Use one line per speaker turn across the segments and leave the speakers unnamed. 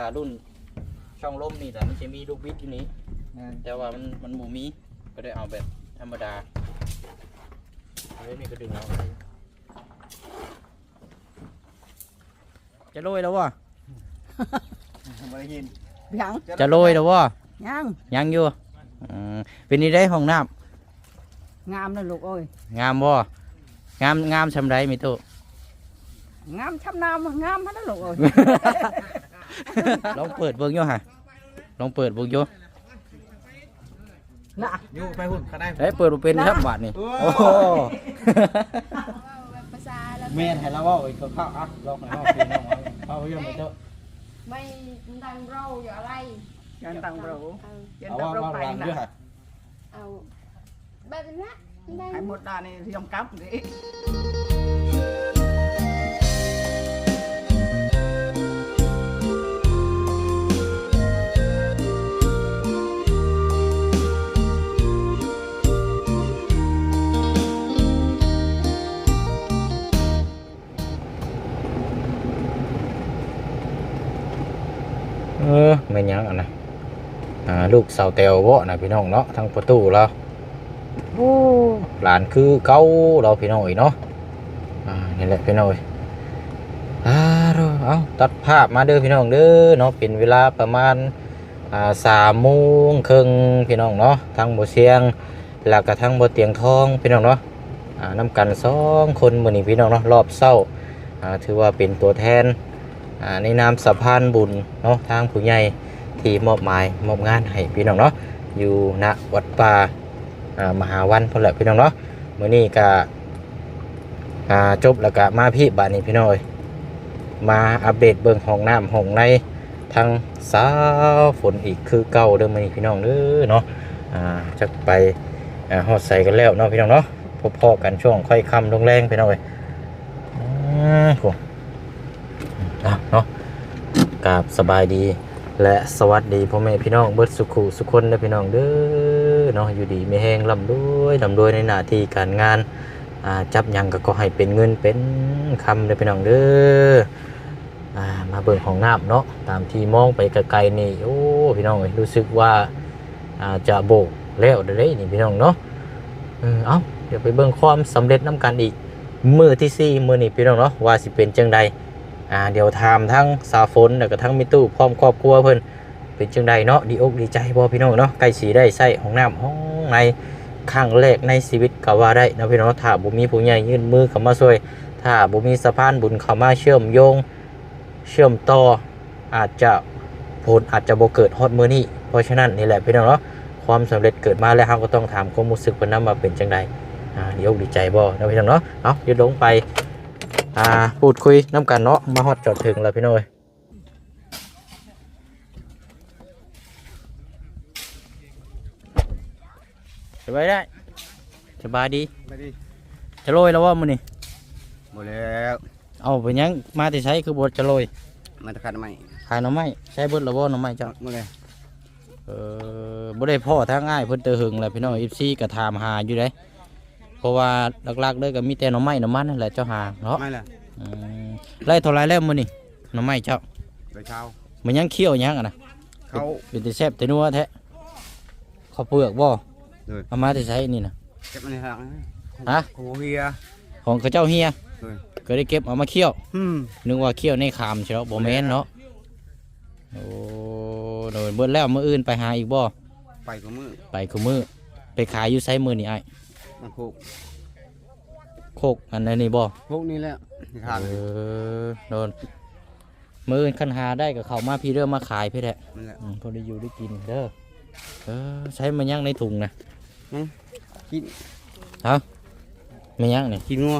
ถ้ารุ่นช่องลมนี่แต่มันจะมีลูกบิดอยู่นี้แต่ว่ามันมันหมูมีก็ได้เอาแบบธรรมดาเฮ้ยนี่ก็ดึงเอาไปจะโรยแล้ววะ
บ่ได้ยิน
ยัง
จะโรยแล้ววะ
ยัง
ยังอยู่อืมเป็นนี่ได้ห้องน้
งามเลยลูกเอ้ยำ
งามบ่งามงามชำไรมีตู้
งามช้ำน้ำงามฮะนะลูกเอ้ย
ลองเปิดเบิ่งอยู่ฮะลองเปิดเบิ่งอยู่
น่ะ
อยู่ไปหุ่นเขาได้
เฮ้ยเปิดบ่เป็นครับบาทนี่โอ้โห
ภาษาแล้ว
แม่นให้เราเว่าอีกก็เข้าอะลองให้เราพี่น้องเอาเอาเรื่องไปเถอะ
ไม่ดังเราอยู่อะไร
ยันตังเรา
เอา
ยัน
เอา
ตัง
ว่า
เรา
ว่า
ไป
หลังด้วย
นะ
ฮะ
เอาแบบนั้นนะดัง
ให้หมดดานี่ยอมกลับดิ
เอ อไม่นหยังอะนะอ่าลูกสาวเตวบ่นะพี่น้องเนาะทางประตูเราโอ้หลานคือเก่าเราพี่น้องอีกเนาะอ่านี่แหละพี่น้องเอ้ยอ่าเด้อเอาตัดภาพมาเด้อพี่น้องเด้อเนาะเป็นเวลาประมาณอ่าสามโมงครึ่งพี่น้องเนาะทางบ่เสียงแล้วก็ทางบ่เตียงทองพี่น้องเนาะอ่านำกันสองคนมื้อนี้พี่น้องเนาะรอบเช้าอ่าถือว่าเป็นตัวแทนอ่า ในนามสะพานบุญเนาะทางผู้ใหญ่ที่มอบหมายมอบงานให้พี่น้องเนาะอยู่ณวัดป่ามหาวันพนแหละพี่น้องเนาะมื้อนี้ก็จบแล้วก็มาพี่บ้านนี้พี่น้องเอ้ยมาอัปเดตเบิ่งห้องน้ำห้องในทางสาวฝนอีกคือเก่าเด้อมื้อนี้พี่น้องเด้อเนาะจักไปฮอดใส่กันแล้วเนาะพี่น้องเนาะพบพอกันช่วงค่อยค่ำลงแรงพี่น้องเอ้ยอืมโห อะเนาะกราบสบายดี และสวัสดีพ่อแม่พี่น้องเบิดสุขุสุขคนนะพี่น้องเด้อเนาะอยู่ดีไม่แห้งลำด้วยลำด้วยในหน้าที่การงานจับยังก็ขอให้เป็นเงินเป็นคำเลยพี่น้องเด้ออมาเบิ่งของน้ำเนาะตามที่มองไปไกลๆนี่โอ้พี่น้องเอ้ยรู้สึกว่าาจะโบกแล้วเด้นี่พี่น้องเนาะเออเอ้าเดี๋ยวไปเบิ่งความสำเร็จน้ำกันอีกมือที่สี่มือนี่พี่น้องเนาะว่าสิเป็นจังใด อ่าเดี๋ยวถามทั้งสาวฝนแล้วก็ทั้งมิตู้พร้อมครอบครัวเพิ่นเป็นจังใดเนาะดีอกดีใจบ่พี่น้องเนาะใกล้สีได้ใส่ห้องน้ำห้องในครั้งแรกในชีวิตก็ว่าได้นะพี่น้องถ้าบ่มีผู้ใหญ่ยื่นมือเข้ามาช่วย ถ้าบ่มีสะพานบุญเข้ามาเชื่อมโยง เชื่อมต่ออาจจะผลอาจจะบ่เกิดฮอดมือนี้เพราะฉะนั้นนี่แหละพี่น้องเนาะความสำเร็จเกิดมาแล้วเราก็ต้องถามความรู้สึกเพิ่นนำว่าเป็นจังใดอ่าดีอกดีใจบ่นะพี่น้องเนาะเอาเดี๋ยวลงไป อ่าพูดคุยน้ำกันเนาะมาฮอดจอดถึงแล้วพี่น้อยสบายได้สบายดี
ไปดิ
จะโรยแล้วว่ามื้อนี้
บ่แล้ว
เอาไปยังมาที่ใช้คือบทจะโรย
มาตะคันใหม่
ขายหน่อไม้ใช้เบิดแล้วบ่หน่อไม้เจ้า
มื้อเลย
เออบ่ได้พ่อทางง่ายเพิ่นเตอหึงแหละพี่น้อง FC ก็ถามหาอยู่เด้ เพราะว่าหลักๆเลยก็มีแต่หน่อไม้หน่อมันนั่นแหละเจ้าหาเนาะ
ไม่ล่ะ
อืมไล่เท่าไรแล้วมื้อนี้หน่อไม้เจ้า
ไปเช้า
มันยังเคี้ยวยังอะนะ
เขา
เป็นแต่แซ่บแต่นัวแท้ข้าวเปลือกบ่
เลย
เอามาแต่ใช้นี่นะ
เก็บมันในทาง
ฮะ
โอ้เฮีย
ของเขาเจ้าเฮีย
เลย
ก็ได้เก็บเอามาเคี่ยว
อืม
นึกว่าเคี่ยวในขามใช่แล้วบ่แม่นเนาะโอ้โดนเบิดแล้วมื้ออื่นไปหาอีกบ่
ไปกับมือ
ไปคุมื้อไปขายอยู่ไสมื้อนี่อ้าย
มันผูก
โคกอันนั้นนี่บ่
พวกนี้แหละในทาง
เออโดนมื้ออื่นคันหาได้ก็เข้ามาพี่เด้อมาขายพี่แหละ
นั่นแหละ
อืมพอได้อยู่ได้กินเด้อเออใช้มันยังในถุงนะ
กิน
มันยังนี่
กินงัว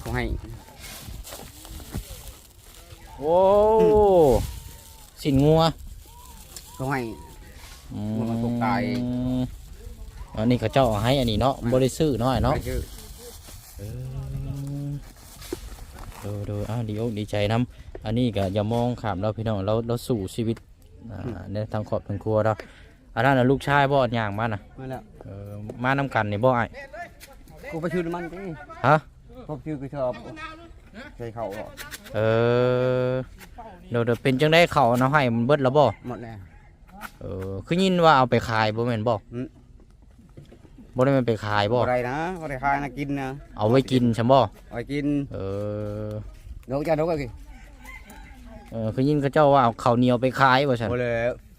เขาให้
โอ้สินงัว
เขาให้
อื
มันตกตาย
ม อันนี้เขาเจ้าเอาให้อันนี้เนาะบริซื้อน้อยเนาะ
ไปชื่อ
ดูดูอ้าวดีอกดีใจน้ำอันนี้ก็อย่ามองขามเราพี่น้องเราเราสู่ชีวิตอ่าในทางครอบทางครัวเราอันนั้นน่ะลูกชายบ่ย่างมาน่ะ
มาแล้ว
เออมาน้ำกันนี่บ่ไอ้าย
กูไปชื่อมันดิ
ฮะ
พวกชื่อกูชอบใส่เขาเหรอ
เออเดี๋ยวเดี๋ยวเป็นจังได้เขาเนาะให้มันเบิดแล้วบ่
หมดแล้ว
เออคือยินว่าเอาไปขายบ่แม่นบ่
อืม
บ่ได้แมันไปขายบ่
อะไรนะอะไรขายนะกินนะ
เอาไว้กินใช่บ่
เอาไปกิน
เออ
นกจะนกอะไร
เออคือยินเขาเจ้าว่าเอาข้าวเหนียวไปขายว่าซั่น
โอ้เลย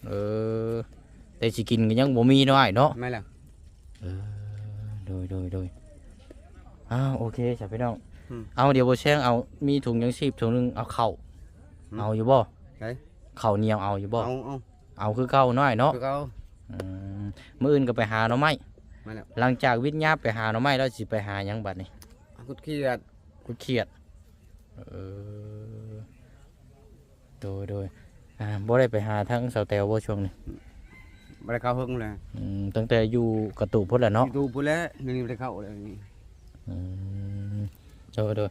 เออ แต่สิกินก็ยังบ่มีน้อยเนาะ
ไม่แล้ว
เออโดยโดยโดยอ้าวโอเคจ้ะพี่น้อง
อืม
เอาเดี๋ยวบ่แช่งเอามีถุงยังชีพถุงหนึงเอาเข้าว
อืม
เอาอยู่บ่
ไหน
ข้าวเหนียวเอาอยู่บ่
เอาเอา
เอาคือเก่าน้อยเนาะ
คือเขา
อืมมื้ออื่นก็ไปหาหน่อไม้
ไม่แล้ว
หลังจากวิทย์ยาไปหาหน่อไม้แล้วสิไปหาหยังบัดนี่
คุดขี้อะ
กูเครียดเออโดยโดยอ่าบ่ได้ไปหาทั้งเสาแตวบ่ช่วงนี้
ไม่ได้เข้าหึงเลย
อืมตั้งแต่อยู่กระตูพุ่นแหละเนาะ
ดูพูดแล้วนี่ไม่ได้เข้าเลยนี่
อืมโดยโดย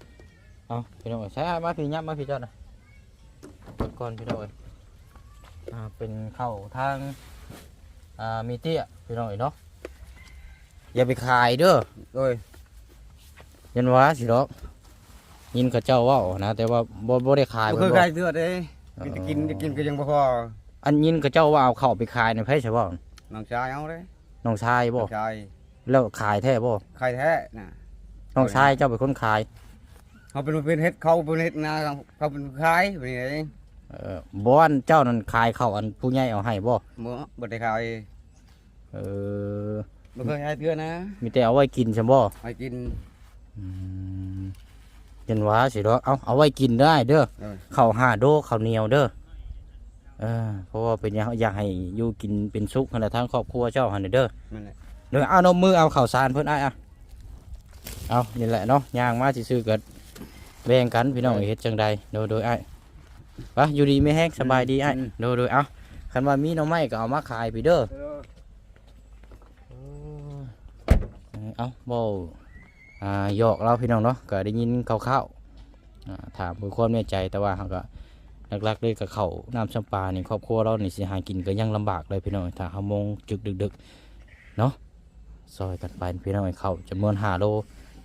เอาพี่น้องเอ้ยใช้มาพี่ยับมาพี่เจ้าน่ะเปิดก่อนพี่น้องเอ้ยอ่าเป็นเข้าทางอ่ามีเตี้ยพี่น้องเอ้ยเนาะ อย่าไปขายเด้อ
โดย
ยันว่าสิดอกยินเขาเจ้าเว่านะ แต่ว่าบ่บ่ได้ขาย
บ่
บ่
เคย
บ่
ใครเตือนเลยกินจะกินจะกินก็ยังบ่พอ
อันยินเขาเจ้าว่าเอาเข้าไปขายในไผใช่บ่
น้องชายเอาเลย
น้องชาย
น้
บ่
องชาย
แล้วขายแท้บ่
ใครแท้น่ะ
น้องชายเจ้าเป็นคนขาย
เขาเป็นเป็นเฮ็ดเขาเป็นเฮ็ดนาเขาเป็นขายเป็นไง
เอ่อบ่อันเจ้านั่นขายเข้าอันผู้ใหญ่เอาให้บ่
บ่บ่ได้ขาย
เออ
บ่เคยให้เตือนนะ
มีแต่เอาไว้กินใช่บ่
ให้กิน
อืมยันว่าสิดอกเอาเอาไว้กินได้เด้อ
เออ
ข้าวห้าโดข้าวเหนียวเด้อเออเพราะว่าเป็นหยังอยากให้อยู่กินเป็นสุขขณะทางครอบครัวเจ้าหั่นเด้อ
นั่นแหละ
เดี๋ยวเอานมมือเอาข่าวสารเพิ่นไอ้ายอะเอานี่แหละเนาะย่างมาซื่อๆเกิดแบ่งกันพี่น้องเฮ็ดจังใดโดยโดยไอ้ายไปะอยู่ดีไม่แห้งสบายดีไอ้ายโดยโดยเอาคันว่ามีหน้องไม้ก็เอามาขายไปเด้อเอาเบาอ่าหยอกเราพี่น้องเนาะก็ได้ยินคร่าวๆอ่าถามเพื่อความแน่ใจแต่ว่าเขาก็หลักๆเลยกับเขาน้ำชำปลานี่ครอบครัวเรานี่สิหากินก็ยังลำบากเลยพี่น้องถ้าเขามงจึกดึกๆซอยกันไปพี่น้องเขาวจำนวนหาโล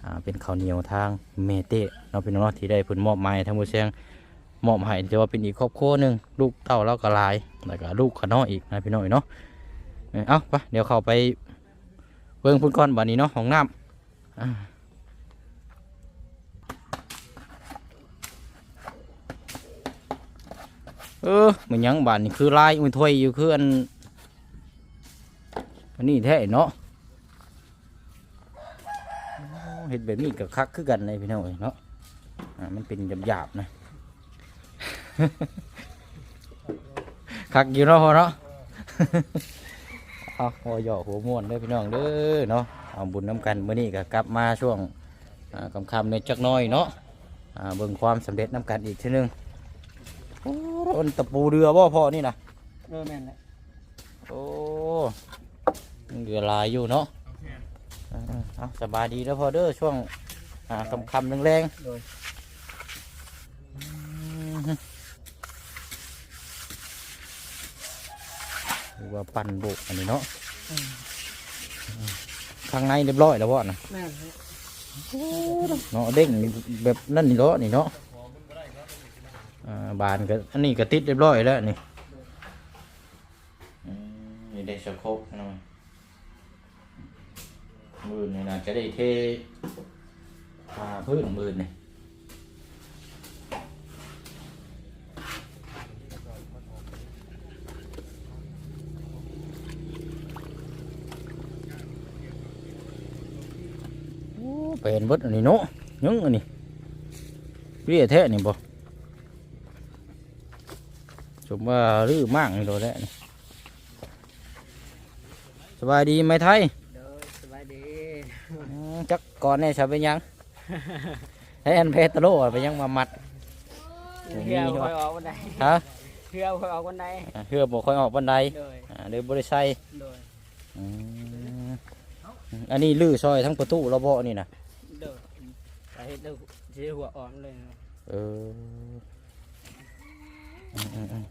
อ่าเป็นข้าวเหนียวทางเมเตเนาะพี่น้องเนาะที่ได้เพิ่นมอบหมายทางผู้เสียงมอบให้จะว่าเป็นอีกครอบครัวหนึ่งลูกเต้าแล้วก็ลายแล้วก็ลูกขน้ออีกนะพี่น้องเนาะเอ้าไปเดี๋ยวเข้าไป บิ่งพุ่นก้อนบัดนี้เนาะของน้ำอ่าเออมันยังบาดนี่คือลายมันถ้วยอยู่คืออันอันนี้แท้เนาะเห็ดแบบนี้กับคักคือกันเลยพี่น้องเอ้ยเนาะอ่ามันเป็นหยาบๆนะคักอยู่เนาะเนาะ เอาหัวหยอกหัวม่วนเด้อพี่น้องเด้อเนาะเอาบุญน้ำกันเมื่อนี้ก็กลับมาช่วงอ่าคำๆในจักหน้อยเนาะอ่าเบิ่งความสำเร็จน้ำกันอีกทีหนึงโอ้อันตะปูเรือบ่พ่อนี่นะ
เออแม่นแหละ
โอ้เรือหลายอยู่เนาะอ่าๆเอาสบายดีแล้วพอเด้อช่วงอ่าคำๆแรงๆ
โดย
ห รือว่าปั่นโบกอันนี้เนาะข้างในเรียบร้อยแล้ววะนะ
แม่น
เนาะเด้งนี่แบบนั่นนี่เนาะนี่เนาะอ่าบานก็อันนี้ก็ติดเรียบร้อยแล้วนี่อืมนี่ได้สะโครกหน่อยมือนี่นะจะได้เทพาพื้นมือนี่ โอ้เป็นเบดอันนี้เนาะยังอันนี้เรียแท้นี่บ่สมว่ารื้อมากนี่โดนแล้วนี่สบายดีไหมไทย
เด้อสบายดี
อืมจักก่อนเนี่ยชาวเป็นหยังให้อันเพตโลอะไปยังมามัดมี
เฮีย
ด้วย
ค่อยออกวันใด
ฮะ
เฮียค่อยออกวันใด
อ่าเพื่อบอกค่อยออกบันได
โดย
อ่าเดินบริไซ
โดย
อืมอันนี้ลื้อซอยทั้งประตูระเบาะนี่นะ
โดยสา เหตุเด้อสิหัวอ่อนเลย
เอออืมอืมอืม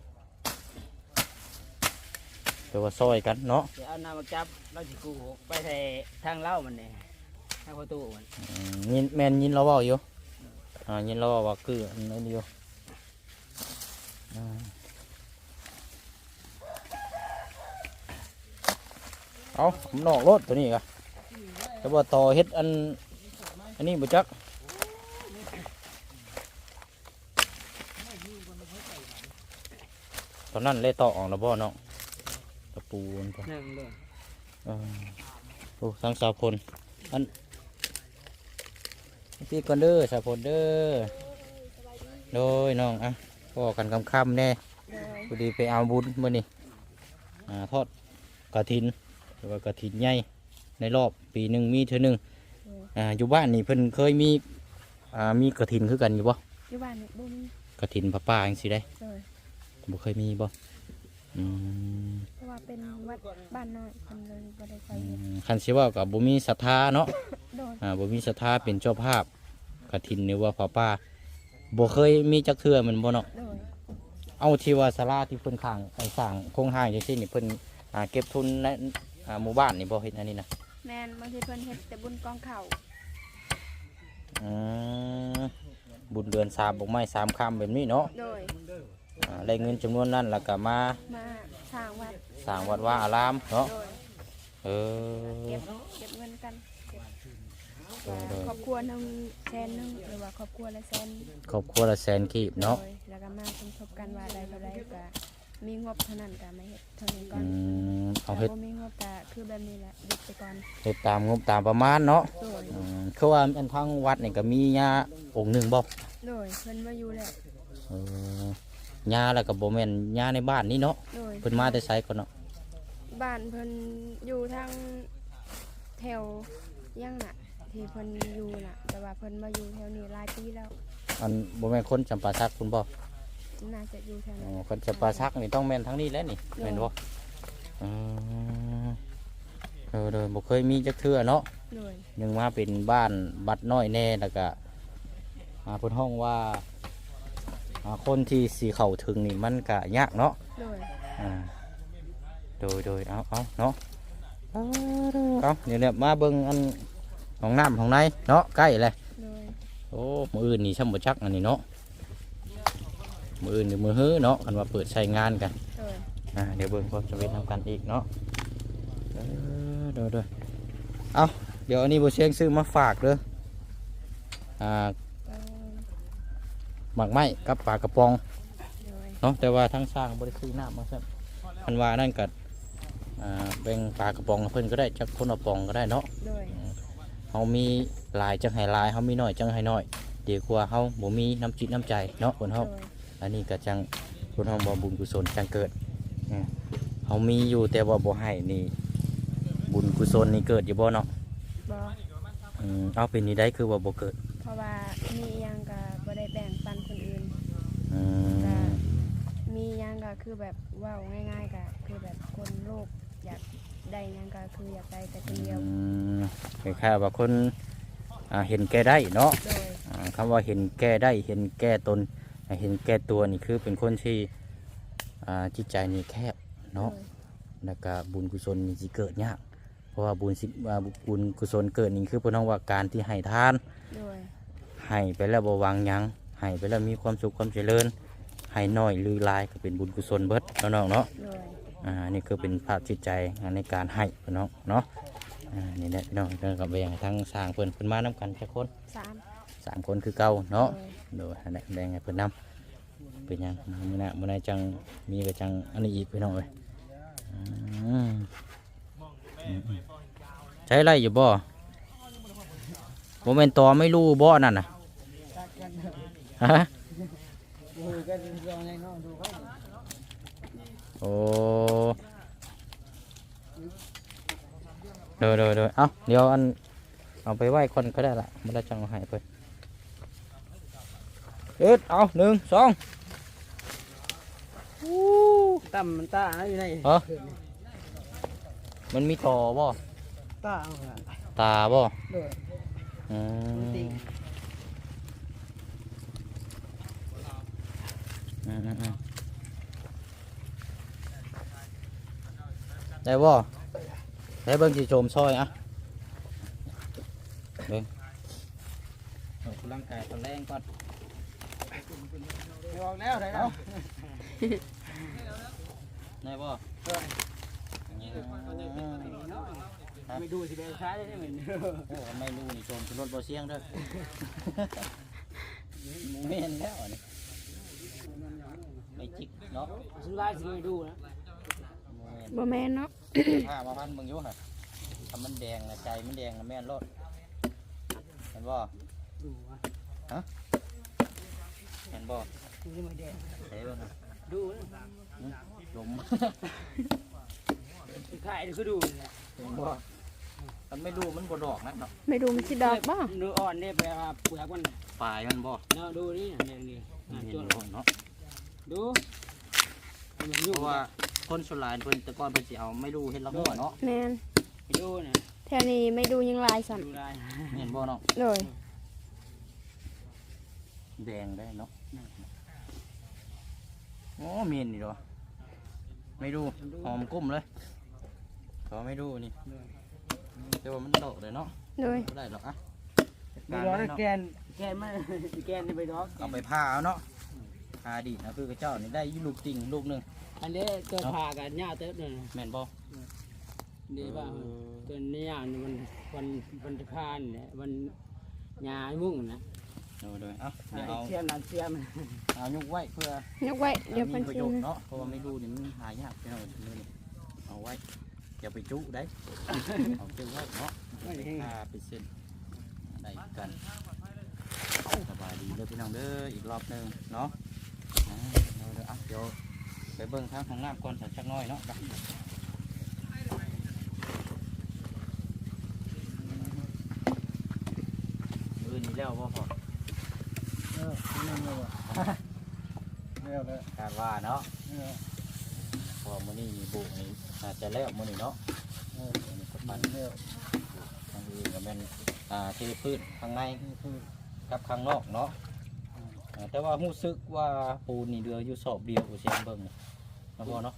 เดี๋ยวว่าซอยกันเนาะ
เดี๋ยวเอาน้ำมาจับเราสิกูไปใส่ทางเล่ามันนี่ทางประตูมัน
อืมยินแมนยินเราเบาอยู่อ่ายินเราเว้าว่าคืออันนั้นอยู่อ่าเอาผมนอกรถตัวนี้กะแต่ว่าต่อเฮ็ดอันอันนี้บ่จัก ตอนนั้นเลยต่อออกแล้วบ่เนาะตะปูมันก็
นั่งเลย
เออโอ้ทั้งสาวพลอันพี่ก่อนเด้อสาวพลเด้อโดยน้องอะพ่อกันคำคำๆแน่
เลย
พอดีไปเอาบุญมื่อนี้อ่าทอดกระถินหรือว่ากระถินใหญ่ในรอบปีหนึ่งมีเท่านึงอ่าอยู่บ้านนี่เพิ่นเคยมีอ่ามีกระถินคือกันอยู่บ่
อยู่บ้านนี่บ่มี
กระถินป้าป้าจังสิได้
เลย
บ่เคยมีบ่อืม
เพราะว่าเป็นวัดบ้านน้อยเพิ่นเลยบ่ได้ไป
อื
เฮ็ด
มคันสิว่ากับบ่มีศรัทธาเนาะ
โดย
อ่าบ่มีศรัทธาเป็นเจ้าภาพกระถินหรือว่าป้าป้าบ่เคยมีจักเทื่อแมันบ่เนาะ
โดย
เอาที่ว่าศาลาที่เพิ่นข้างไอ้สร้างโครงห้างจังซี่นี่เพิ่นอ่าเก็บทุนในอ่าหมู่บ้านนี่บ่เฮ็ดอันนี้นะ
แม่นบางทีเพิ่นเฮ็ดแต่บุญกองข้าว
อืมบุญเดือนสามบกไม้สามคำแบบนี้เนาะ
โดย
อ่าได้เงินจำนวนนั้นแล้วก็มา
มาสร้างวัด
สร้างวัดว่าอารามเนาะ
โดย
เออ
เก็บเก็บเงินกันเก็บ
โดยโดย
ครอบครัวหนึงแสนหนึงหรือว่าครอบครัวละแสน
ครอบครัวละแสนกีบเนาะ
โดยแล้วก็มาสมทบกันว่าใดเท่าใดก็มีงบเท่านั้นก็มาเฮ็ดเท่านี้ก่อ
อื
น
มเอา
ถ้า
เฮ็ด
บ่มีงบก็คือแบบนี้แหละหยุดไปก่อน
เฮ็ดตามงบตามประมาณเนาะ
โดย
อืมคือว่าอันทางวัดนี่ก็มีญาองค์หนึ่งบ่
โดยเพิ่นมาอยู่แล้ว
เออ ญาแล้วก็บ่แม่นญาในบ้านนี่เนาะ
โดย
เพิ่นมาแต่ไสก่อนเนาะ
บ้านเพิ่นอยู่ทางแถวย่างน่ะ ที่เพิ่นอยู่น่ะ แต่ว่าเพิ่นมาอยู่แถวนี้หลายปีแล้ว
อันบ่แม่นคนจำปาสักคุณบ่
น่าจะอยู่แถว
อ๋
นั้
อนคนจำปาสักนี่ต้องแม่นทั้งนี้แหล้วนี่แม่นบ่อืมเออเด้อบ่เคยมีจักเทื่อเนาะ
โดย
ยังมาเป็นบ้านบัดน้อยแน่แล้วก็อ่าเพิ่นห้องว่าอ่า คนที่สีเข้าถึงนี่มันก็ยากเนาะ
โดย
อ่าโดยโดยเอาเอาเนาะเอาเอาเดี๋ยวเนี่ยมาเบิ่งอันของน้ำของในเนาะใกล้เลย
โดย
โอ้มืออื่นนี่ช่ำบ่ชักอันนี้เนาะมืออื่นหรือมือฮื้อเนาะกันว่าเปิดใช้งานกัน
โดย
อ่าเดี๋ยวเบิ่งความสำเร็จทำกันอีกเนาะเออเดี๋ยวเดี๋ยวเอาเดี๋ยวอันนี้บ่เชียงซื้อมาฝากเด้ออ่า
โดย
หมักไม้กับปลากระป๋อง
โดย
เนาะแต่ว่าทั้งสร้างบริซื้อน้ำมาครับพันว่านั่นกัอ่าแบ่งปลากระป๋องให้เพิ่นก็ได้จักคนละป๋องก็ได้เนาะ
โดย
เฮามีหลายจังให้หลายเฮามีน้อยจังให้น้อยเดี๋ยวกว่าเฮาบ่มีน้ำจิตน้ำใจเนาะคนเฮา
โดย
อันนี้ก็จังคนเฮาบ่บุญกุศลจังเกิดอืมเฮามีอยู่แต่ว่าบ่ให้นี่บุญกุศลนี่เกิดอยู่บ่เนาะ
บ่
อืมเอาเป็นนี่ได้คือว่าบ่เกิด
เพราะว่ามีหยังก็บ่ได้แบ่งปันคนอื่น
อืม
มีหยังก็คือแบบเว้าง่ายๆก็คือแบบคนโลภอยากได้หยังก็คืออยากได้แต่คนเดียว
อืมคล้ายๆว่าคนอ่าเห็นแก่ได้เนาะ
โดย
อ่าคำว่าเห็นแก้ได้เห็นแก้ตนอ่าเห็นแก้ตัวนี่คือเป็นคนที่อ่าจิตใจนี่แคบเนาะแล้วก็บุญกุศลนี่สิเกิดยากเพราะว่าบุญสิอ่าบุญกุศลเกิดนี่คือเพนองว่าการที่ให้ทาน
โดย
ให้ไปแล้วบ่หวังหยัง ให้ไปแล้วมีความสุขความเจริญให้น้อยหรือหลายก็เป็นบุญกุศลเบิดเนาะน้องเนาะ
โดย
อ่านี่คือเป็นภาพจิตใจในการให้พี่น้องเนาะอ่านี่แหละพี่น้องเดินกับไปอย่างทั้งสร้างเพิ่นเพิ่นมานํกันแค่คน
สาม
สามคนคือเก่าเนาะ
โดย
โดยอันนี้แบ่งให้เพิ่นนำเป็นหยังมื้อหน้ามื้อหน้าจังมีก็จังอันนี้อีกพี่น้องเอ้ยอืมอืมอืมใช้ไรอยู่บ่บ่แม่นตอไม่รู้บ่นั่นน่ะ ฮะ
ดูกันเรื่องอะไรเนาะดูเขา
โอ้เดี๋ยวเดี๋ยวเดี๋ยวเอาเดี๋ยวอันเอาไปไหว้คนก็ได้ละมื้อหน้าจังเอาให้เพิ่นเอ็ดเอาหนึ่งสองอู้
ตั้มมันตาอยู่ใน
ฮะมันมีต่อบ่
ตาเอาค่ะ
ตาบ่
โดย
อืม
ติ่ง
อืมอืมอืม ได้บ่ได้เบิ่งสิโจมซอยอะเบิ่งออกกำลังกายตอนแรงก่อน
บอกแล้วได้แล้ว
ได้บ่
ไม่ดูสิเป็นซ้ายได้เหมือน
โอ้ไม่รู้นี่ชมรถบ่เสียงเด้อหมูแม่นแล้วอันนี้ ไม่จิกเนาะ
สุดท้ายสิไม่ดูนะ
หมูแม่น
บ่แม่นเนาะ
ผ้ามาพันเบิ่งอยู่ค่ะทำมันแดงนะใจมันแดงนะแม่นรถเห็นบ่
ดูวะ
เห็นบ่
ดูที่ไม่แดง
เห็นบ่ครับ
ดูนะ
ลม
ขายคือดูนะ
เห็นบ่มันไม่ดูมันบ่ดอกนะเนาะ
ไม่ดูมันสิดอกบ่
ดูอ่อนเนี่ยไปว่าเปลือกมัน
ปลายมันบ่
เนาะดูนี่เนี่ยนี่
เห็น
จุด
บ่เนาะ
ดูมัน
เพ
ยุ่ง
ราะว่าคนสุรายเพิ่นแต่ก่อนเพิ่นสิเอาไม่ดูเฮ็ดละหัวเนาะ
แม่น
ดูนะ
แถวนี้ไม่ดูยังลายสั่น
ดูได้
เห็นบ่เนาะ
เลย
แดงได้เนาะโอ้เมียนนี่ดอกไม่ดูหอมกุ้มเลยขอไม่ดูนี่แต่ว่ามันดอกเลยเนาะ
เลย
บ่ได้หรอกอะ
ดูร้อนแกนแกนมันแกนที่ไปดอก
เอาไปผ่าเอาเนาะ ผ่าดีนะคือกระเจ้านี่ได้อยู่ลูกจริงลูกหนึง
อันนี้ตัวผ่ากันหญ้าเติบเลย
แม่นบ่
ดีป่ะตัวนี้อย่างมันวันวันพานเนี่ยวันหญ้ามุ่งนะ
ดูดูเอ้าเดี๋ยวเอา
เทียมน้ำเทียม
เอายุกไว้เพื่อย
กไว้เดี๋ยว
มี
เพิ่น
ประ
สิ
โยชน์เนาะเพราะว่าไม่ดูนี่มันหายากพี่น้องนี่เอาไว้อย่าไปจุได้เอาเก็บไว้เนาะค่าเป็นเส้นได้กันสบายดีเลยพี่น้องเด้ออีกรอบหนึงเนาะอ่า เราเดี๋ยวอะเดี๋ยวไปเบิ่งทางของน้ำก่อนสักจักหน้อยเนาะไปอื่นนี่แล้วบ่พอ
เออนั่นเลยว่ะแล้วแล้ว
การว่าเนาะ
เออ
พอมื้อนี้บุกนี่อาจจะแล้วมื้อนี้เนาะ
เออ
มื้อนี้ก็
มั
ปั
น
น
แล้ว
ทางอื่นก็แม่นอ่าเทพืชข้างใน
นี่คือ
กับข้างนอกเนาะอ่า แต่ว่ารู้สึกว่าปูนนี่เดืออยู่สอบเดียวกูเสียงเบิ่งนี่นะพ่อเนาะ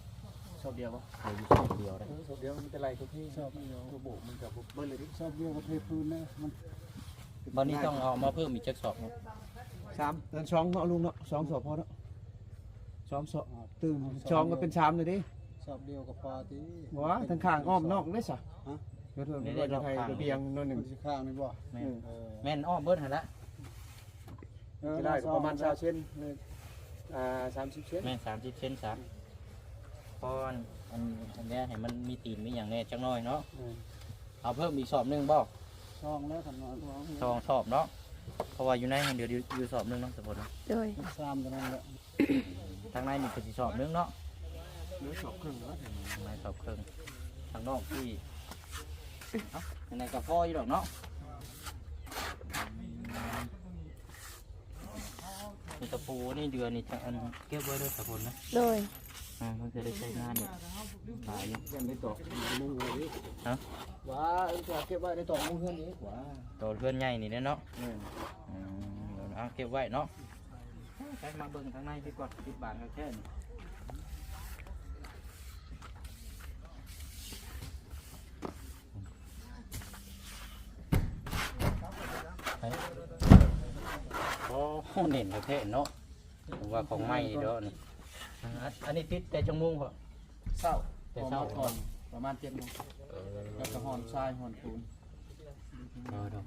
ชอบเดียวปะ
เดืออยู่สอบเดียวได้
ชอบเดียวมันเป็นไรทุกที่ชอบเดียวระบบมันกับเบิ้ลเลยดิชอบเดียวกับเทพื้นนะมัน
วันนี้ต้องเอามาเพิ่มอีกจักสอบเนาะ
สามเดินสองเนาะลุงเนาะสองสอบพอเนาะสองสอบตื่นสองก็เป็นสามเลยดิ
ชอบเดียวกับปลาที่
บอกว่าทางข้างอ้อมนอกได้สะ
ฮะ
เดี๋ยวเธอไปไว้ไทยระเบียงนอนหนึ่ง
มันจะข้างนี่บ่
แม่น
เออ
แม่นอ้อมเบิดหั่นละ
จะได้ก็ประมาณสามเซนเลยอ่าสามสิบเซน
แม่น30เซนสามพออันอันอันเนี้ยให้มันมีตีนมีหยังแน่จักหน่อยเนาะเอาเพิ่มอีกสอบหนึงบ่
ช่องแล้วทำนองท้อง
สองสอบเนาะเพราะว่าอยู่ในเดี๋ยวอยู่อยู่สอบหนึงเนาะทุกคนเนาะ
เลย
สามตัวนั้นแหละ
ทางในนี่คือสิสอบหนึงเนาะ
หรือสอบครึ่งแล้ว
ทางในสอบครึ่งทางนอกที่เอ้าทางในก็พออยู่ดอกเนาะมี ตะปูนี่เดือนนี่จะอันเก็บไว้ด้วยตะปูนะ
เลย
อ่ามันจะได้ใช้งานเนี่ยหลายอยู่
ยังได้ตอกมุ้งเลย
ฮะ
ว้าเอ็งจะเก็บไว้ได้ตอกมุ้งเพื่อนนี้กว่า
ตัวเพื่อนใหญ่นี่เนาะ
เนี่ย
อืมเดี๋ยวเอาเก็บไว้เนาะใช้มาเบิ่งข้างในดีกว่าปิดบานก็แค่นี้ไปโอ้เน่นประเทศเนาะผมว่าของใหม่เด้อนี่อ่าอันนี้ติดแต่จมูกเหรอ
เศร้า
แต่เศร้า
ก่อนประมาณเจ็ดโมงแล้วก็หอนทรายหอนปูน
เออดู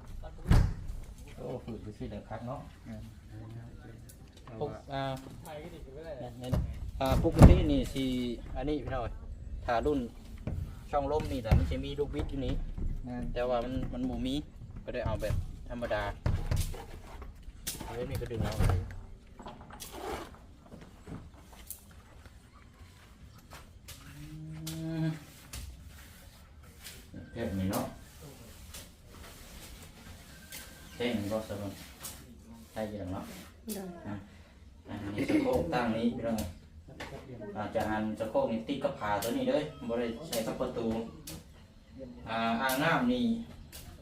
โอ้ฝืนไปสิเดี๋ยวคักเนาะปกอ่าเนี่ยเนี่ยอ่าปกตินี่สิอันนี้พี่น้อยถ้ารุ่นช่องลมนี่แต่มันจะมีลูกบิดอยู่นี้
นั่น
แต่ว่ามันมันหมูมีก็ได้เอาแบบธรรมดา ไว้นี่ก็ดึงเอาไปอืมเก็บนี่เนาะเท่งก็สบายใช่ยังเนาะอันนี้สะโพกตั้งนี้พี่น้องอาจจะหันสะโพกนี่ติดกับผาตัวนี้เลยบ่ได้ใช้กับประตูอ่าอ่างน้ำนี่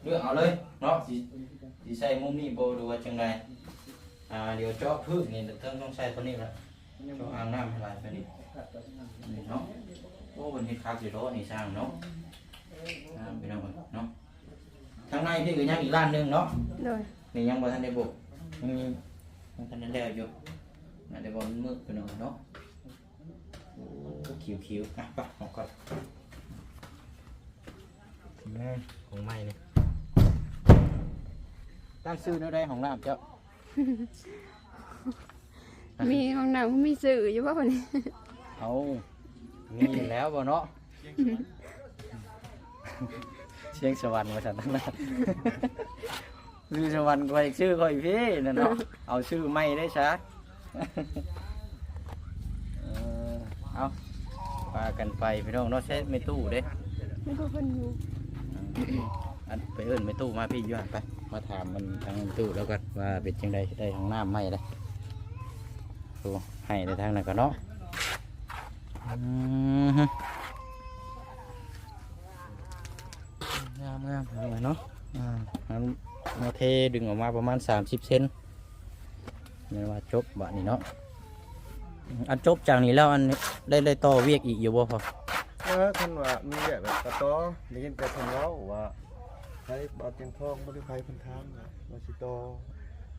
เลือกเอาเลยเนาะสิสิใส่มุมนี้โบดูว่าจังได อ่าเดี๋ยวเจาะพื้นนี่ต้องต้องใช้ตัวนี้ละเจาะอ่างน้ำให้หลายไปนี่นี่เนาะโอ้วันนี้คักอยู่เนาะนี่สร้างเนาะอ่าพี่น้องเนาะทางในพี่ก็ยังอีกร้านหนึงเนาะ
เลย
นี่ยังบ่ทันได้บุกยังมียังทันได้แล้วอยู่น่าจะบ่มันมืดไปหน่อยเนาะคิวๆอะไปออกก่อนแม่ของไม่นี่ตั้งชื่อแนวใดของน้ำเจ้า
มีห้องน้ำมีสื่ออยู่ป่ะคนนี้
เอามีอยู่แล้วบ่เนาะเชียงสวรรค์มาสันตั้งนานชื่อสวรรค์คอยชื่อคอยพี่นั่นเนาะเอาชื่อไม่ได้ช้าเออเอาพากันไปพี่น้องเนาะใช้ไม่ตู้เด้
ไม่ก็คนอยู่
อันไปเอิ้นไม่ตู้มาพี่อยูหันไป มาถามมันทางตู้แล้วกันว่าเป็นจังใดได้ของน้ำไหม่ได้ดูให้ในทางนั้นก็เนาะงามงามเอาไว้เนาะอ่ามาเทดึงออกมาประมาณ 30เซนนี่ว่าจบบะนี่เนาะอันจบจากนี้แล้วอันได้ได้ต่อเวียกอีกอยู่บ่พอ
เออคันว่ามีแบบแบบกระต้อได้ยินแต่เพิ่นเว้าว่า ช้บ่เตียงทองบ่ได้ไผเพิ่นถามว่าว่าสิต่อ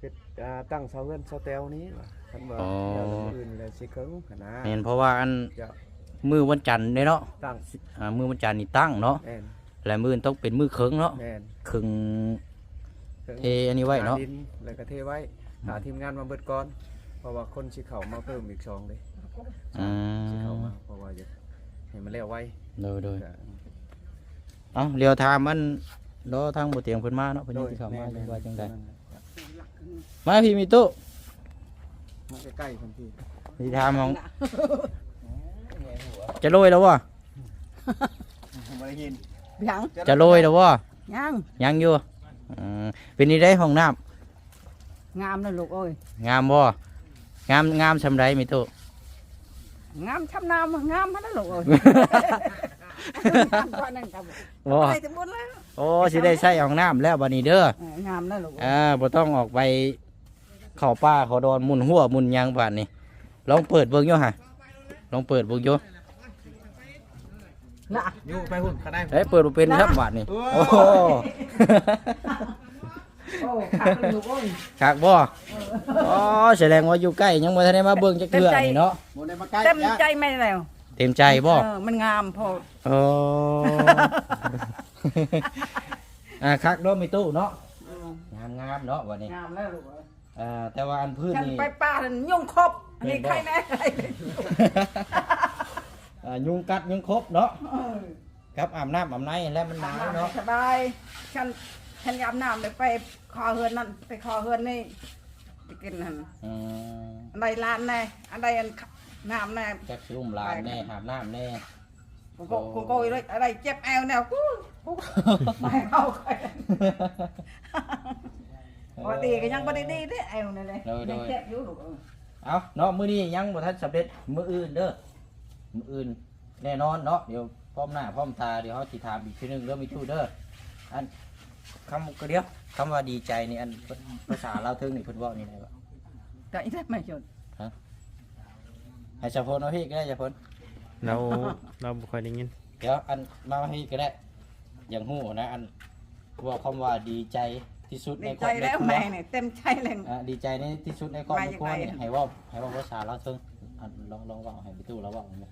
เฮ็ดอ่าตั้งเสาเฮือนเสาแตวนี้ว่าคันว่าแล้วเรื่องอื่นแล้วสิเคิงขนาด
เห็นเพราะว่าอัน
จะ
มือวันจันทร์เนี่ยเนาะ
ตั้ง
อ่ามือวันจันทร์นี่ตั้งเนาะ
แม่น
และมืออนต้องเป็นมือเคิงเนาะ
แม่น
เคิง
เคิง
เทอันนี้ไว้เนาะ
หดินแล้วก็เทไว้ หาทีมงานมาเบิดก่อน เพราะว่าคนสิเข้ามาเพิ่มอีกสองเลย
อื
สิเข้าม
ม
มาเพราะว่าจะให้มันแล้วไว
โดยโดย
ก็
เอาเรียวทามมัน รอทางบ่เตียงเพิ่นมาเนาะเพิ่นยังสิเข้ามา
แม่
จังว่าจังได
แม่น
มาพี่มีตู้
มาใกล้ๆคนที่
สิถามของจะโรยแล้วบ่
ผมบ่ได้ยิน
ยัง
จะโรยแล้วบ่
ยัง
ยังอยู่อืมเป็นนี่ได้ห้องน้ำ
งามเลยลูกเอ้ย
งามบ่งามงามซำใดมีตู้
งามช้ำน้ำงามมันนะลูกเอ้ย งามกว่านั่นครับ
บ่
ไปถึงบนแล้ว
โอ้สิได้ใช้ห้องน้ำแล้วบัดนี้เด้อ
เอองามนะลูกเอ้ย
อ่าบ่ต้องออกไปเข้าป่าเขาดอนหมุนหัวหมุนหยางบาดนี้ลองเปิดเบิ่งอยู่ฮะลองเปิดเบิ่งอยู่
น่ะ
อยู่ไปหุ่นก็ได้
เอ้ยเปิดบ่เป็นครับบาดนี้
โอ้
โอ้โห
โอ้ขาดเลยลูกเอ้ย
คักบ่อ๋อแสดงว่าอยู่ใกล้ยังบ่ทันได้มาเบิ่งจักเทื่อนี่เนาะ
บ่ได้มาใกล้
เต็ม
นะ
ใจไม่แล้ว
เต็มใจบ่
เออมันงามพอ
โอ้ อ่าคักเนาะมีตู้เนาะ
เอองา
มๆเนาะบัดนี้
งามแล้วลูกเอ้ย
อ่าแต่ว่าอันพื้น
ฉัน
นี่
ไปป่าแล้วยุ่งครบอันนี้ใครแน่
อ่ายุงกัดยุงครบเนาะ
เออ
ครับอาบน้ำอาบในแล้วมันหนาวเนาะ
สบาย ฉันฉันยามน้ำเลยไปคอเฮือนนั่นไปคอเฮือนนี่ไปกินนั่น
อืม
อันใดลานแน่อันใดอัน น้ำแน่
จักสิลุ่มหลานแน่หาบน้ำแน่
กูโกกูโกยเลยอะไรเจ็บแอวแนวกูกูไม่เอาใครพอดีก็ยังไม่ได้ดีเด้แอวนี่เลยยังเจ็บอยู่ลูกเออ
เอาเนาะมื้อนี้ยังบ่ทันสำเร็จมื้ออื่นเด้อมื้ออื่นแน่นอนเนาะเดี๋ยวพร้อมหน้าพร้อมตาเดี๋ยวเฮาสิถามอีกทีหนึงเด้อมีชูเด้ออันคำก็เดียวคำว่าดีใจนี่อันภาษาลาวเทิงนี่เพิ่นเว้านี่ได้บ่
แต่อีได้ไม่จน
ให้เฉพาะเนาะพี่ก็ได้เฉพาะ
เราเราบ่ค่อยได้ยิน
เดี๋ยวอันมาให้ก็ได้ อย่างหู้นะ อันว่าคำว่าดีใจที่สุดใน
ดี
ค
ใจ
รอบครั
แล้ว
ว
แม่เนี่ยเต็มใจเลย
อ่าดีใจในที่สุดในครอบครัว
มาจากไหน
นี่ให้เว่าให้เว่าภาษาลาวเทิงอันลองลองเว่าให้พี่ตู้แล้วเว่าเอาไหม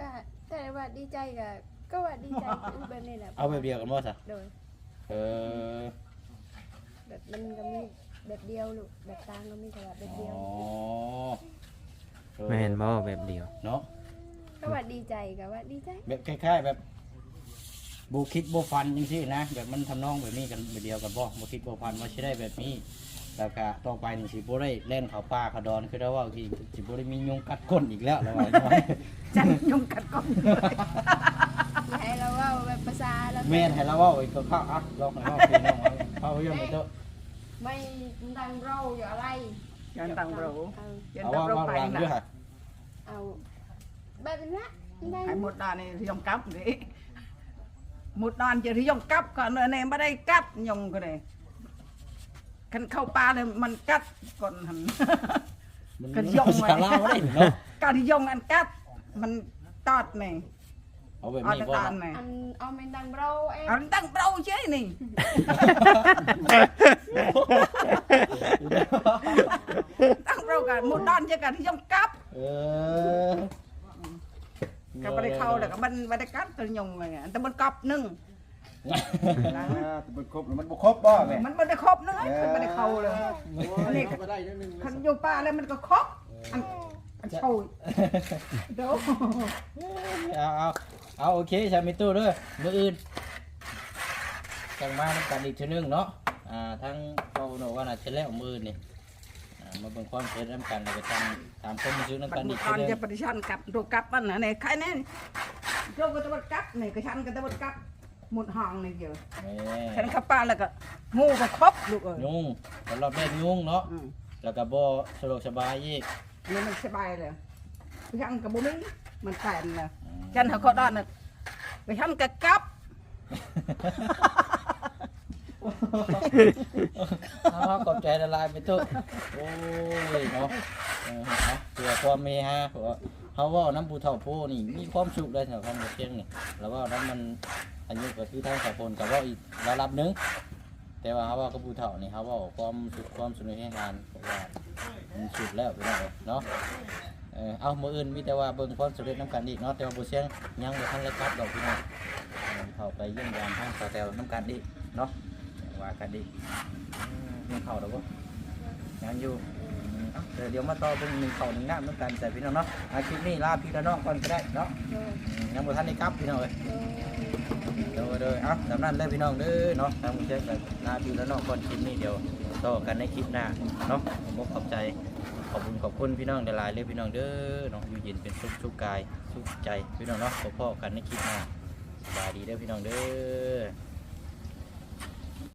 ก็แต่ว่าดีใจก็ก็ว่าดีใจคือแบบนี้แหละ
เอาแบบเดียวกันบ่ซะ
โดย
เออ
แบบมันก็มีแบบเดียวลูกแบบต่างก็มีแต่ว่าแบบ
อ๋
เดียว
อเออ
แม่นบ่แบบเดียว
เนาะ
ก็ว่าดีใจก็ว่าดีใจ
แบบคล้ายๆแบบบูคิดบูฟันจังซี่นะแบบมันทำนองแบบนี้กันแบบเดียวกันบ่บูคิดบูฟันว่าสิได้แบบนี้แล้วก็ต่อไปนี่สิบ่ได้เล่นเขาป่าเขาดอนคือได้ว่าที่สิบ่ได้มียุงกัดก้นอีกแล้วแล้วว่า
ฉันยุ่งกัดก้อน
อย่าให้เราเว่าแบบภาษาแล้ว
แม่นให้เราเว่าอีกก็เข้าอะลองให้เว่าพี่น้องเอาเข้าเรื่องไปเถอะ
ไม่ดังเราอย่าอะไร
ยันตังโบร
เอา
ยัน
เอา
ตัง
ว่า
โบร
ว่า
ไป
หลัง
นะ
ด้วยค่ะ
เอาแบบนี้ละดัง
ให้หมดดานนี่ยองกับดิหมดดานจะที่ยองกับก่อนเนี่ยไม่ได้กัดยองก็เลยคันเข้าป่าเลยมันกัดก่อนหัน
มัน
กระยงไว้
ภาษาลาวได้เนาะ
การที่ยอง
เอาแบบ
เอา
นี้
ตะ
บ่
ตานนี่
อันเอาไม่ดังเราเอง
เอาตั้งเต้าเฉยนี่ตั้งเรากันหมดด้านเจอกันที่ย่อมกับ
เออ
ก็บ่ได้เข้าแล้วก็มันบ่ได้กัดตัวยงเลยอะแต่มันกลับหนึง
อ่าแต่มันครบแล้วมันบ่ครบบ่แม่
มันบ่ได้ครบนึงไอ้มันบ่ได้เข้าเลย
อันนี้ก็ได้นิดนึง
คันอยู่ป่าแล้วมันก็ครบอันอันโชยเดี๋ยว
เอาเอา เอาโอเคชามิตู้เด้อมื้ออื่นจังมานํกันอีกเทื่อนึงเนาะอ่าทั้งพ่อโนว่าน่ะสิแล้วมื้อนี่อ่ามาเบิ่งความเพิ่นนํกันแล้วก็ตามตามความรู้สึกนํ
บั
กั
ด
น
มุ
อี
ด
ก
ต
เทื่
อ
อนนึง
จะปฏิชันกับตัวกลับมันน่ะนี่ใครแน่โยกก็ตะบัดกลับนี่ก็ชันก็ตะบัดกลับหมดห้องนี่เยอะ
แหม่
ฉันเข้าป่าแล้วก็งูก็ครบลูกเอ้ย
ยุงสำหรับแม่ยุงเนาะ
อืม
แล้วก็บ่สะดวกสบายอีก
นี่มันสบายเลยไปชันกับบุ้มีมันแฟนเลย ฉันเขาก็ด้านน่ะไปชันกับกลับ
เอาขอบใจละลายไปตุ๊โอ้ยเนาะเออเอาเพื่อความเมฮาเพราะว่าเขาเว่าน้ำผู้เฒ่าผู้นี่มีความสุขได้สำหรับความเที่ยงนี่แล้วว่าน้ำมันอายุก็คือทางสากลกับว่าอีกระดับหนึงแต่ว่าเขาเว่ากับผู้เฒ่านี่เขาเว่าความสุขความสนุกให้งานเพราะว่ามันสุดแล้วพี่น้องเนาะ เออเอามืออื่นมีแต่ว่าเบิ่งความสำเร็จน้ำกันอีกเนาะแต่ว่าบ่เสียงยังบ่ทันเลยครับดอกพี่น้องเออเข้าไปเยี่ยมยามทางสาวแตวน้ำกันอีกเนาะว่ากันอีกหนึ่งเข่าหรอวะยังอยู่อืมเอ้าเดี๋ยวเดี๋ยวมาต่อเป็นหนึ่งเข่าหนึ่งน้ำน้ำกันใส่พี่น้องเนาะอาคลิปนี้ลาพี่ละน้องก่อนก็ได้เนาะอืมยังบ่ทันได้กลับพี่น้องเอ้ยเดี๋ยวเดี๋ยวเอ้าสำนั้นเลยพี่น้องเด้อเนาะทางมุเช็คกันลาพี่ละน้องก่อนคลิปนี้เดี๋ยวต่อกันในคลิปหน้าเนาะผมก็ขอบใจ ขอบคุณขอบคุณพี่น้องดลายเลยพี่น้องเด้อเนาะอยู่เย็นเป็นสุขสุขกายสุขใจพี่น้องเนาะพบกันในคลิปหน้าสบายดีเด้อพี่น้องเด้อ